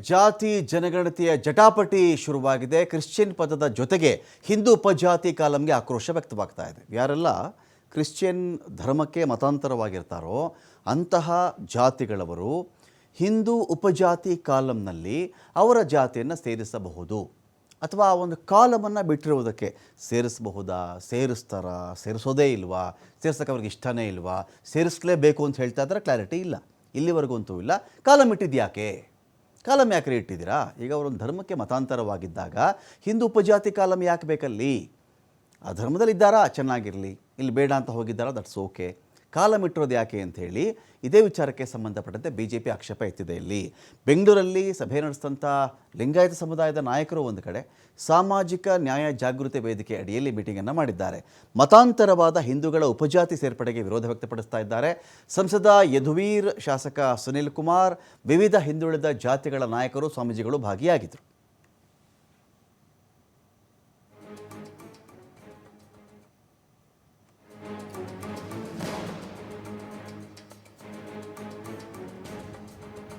ಜಾತಿ ಜನಗಣತಿಯ ಜಟಾಪಟಿ ಶುರುವಾಗಿದೆ. ಕ್ರಿಶ್ಚಿಯನ್ ಪದದ ಜೊತೆಗೆ ಹಿಂದೂ ಉಪಜಾತಿ ಕಾಲಂಗೆ ಆಕ್ರೋಶ ವ್ಯಕ್ತವಾಗ್ತಾ ಇದೆ. ಯಾರೆಲ್ಲ ಕ್ರಿಶ್ಚಿಯನ್ ಧರ್ಮಕ್ಕೆ ಮತಾಂತರವಾಗಿರ್ತಾರೋ ಅಂತಹ ಜಾತಿಗಳವರು ಹಿಂದೂ ಉಪಜಾತಿ ಕಾಲಂನಲ್ಲಿ ಅವರ ಜಾತಿಯನ್ನು ಸೇರಿಸಬಹುದು ಅಥವಾ ಆ ಒಂದು ಕಾಲಮನ್ನು ಬಿಟ್ಟಿರುವುದಕ್ಕೆ ಸೇರಿಸಬಹುದಾ? ಸೇರಿಸ್ತಾರಾ? ಸೇರಿಸೋದೇ ಇಲ್ವಾ? ಸೇರ್ಸೋಕೆ ಅವ್ರಿಗೆ ಇಷ್ಟನೇ ಇಲ್ವಾ? ಸೇರಿಸಲೇಬೇಕು ಅಂತ ಹೇಳ್ತಾ ಇದ್ದಾರೆ ಕ್ಲಾರಿಟಿ ಇಲ್ಲ. ಇಲ್ಲಿವರೆಗೂ ಅಂತೂ ಇಲ್ಲ. ಕಾಲಮಿಟ್ಟಿದ್ಯಾಕೆ? ಯಾಕೆ ಕಾಲಮ್ ಯಾಕೆ ಇಟ್ಟಿದ್ದೀರಾ? ಈಗ ಅವರೊಂದು ಧರ್ಮಕ್ಕೆ ಮತಾಂತರವಾಗಿದ್ದಾಗ ಹಿಂದೂ ಉಪಜಾತಿ ಕಾಲಮ್ ಯಾಕೆ ಬೇಕಲ್ಲಿ? ಆ ಧರ್ಮದಲ್ಲಿದ್ದಾರಾ? ಚೆನ್ನಾಗಿರಲಿ. ಇಲ್ಲಿ ಬೇಡ ಅಂತ ಹೋಗಿದ್ದಾರಾ? ದಟ್ಸ್ ಓಕೆ ಕಾಲಮ್ ಇಟ್ಟಿರೋದು ಯಾಕೆ ಅಂತ ಹೇಳಿ ಇದೇ ವಿಚಾರಕ್ಕೆ ಸಂಬಂಧಪಟ್ಟಂತೆ ಬಿ ಜೆ ಪಿ ಆಕ್ಷೇಪ ಎತ್ತಿದೆ ಇಲ್ಲಿ. ಬೆಂಗಳೂರಲ್ಲಿ ಸಭೆ ನಡೆಸಿದಂಥ ಲಿಂಗಾಯತ ಸಮುದಾಯದ ನಾಯಕರು ಒಂದು ಕಡೆ ಸಾಮಾಜಿಕ ನ್ಯಾಯ ಜಾಗೃತಿ ವೇದಿಕೆ ಅಡಿಯಲ್ಲಿ ಮೀಟಿಂಗನ್ನು ಮಾಡಿದ್ದಾರೆ. ಮತಾಂತರವಾದ ಹಿಂದೂಗಳ ಉಪಜಾತಿ ಸೇರ್ಪಡೆಗೆ ವಿರೋಧ ವ್ಯಕ್ತಪಡಿಸ್ತಾ ಇದ್ದಾರೆ. ಸಂಸದ ಯದುವೀರ್, ಶಾಸಕ ಸುನಿಲ್ ಕುಮಾರ್, ವಿವಿಧ ಹಿಂದುಳಿದ ಜಾತಿಗಳ ನಾಯಕರು, ಸ್ವಾಮೀಜಿಗಳು ಭಾಗಿಯಾಗಿದ್ದರು.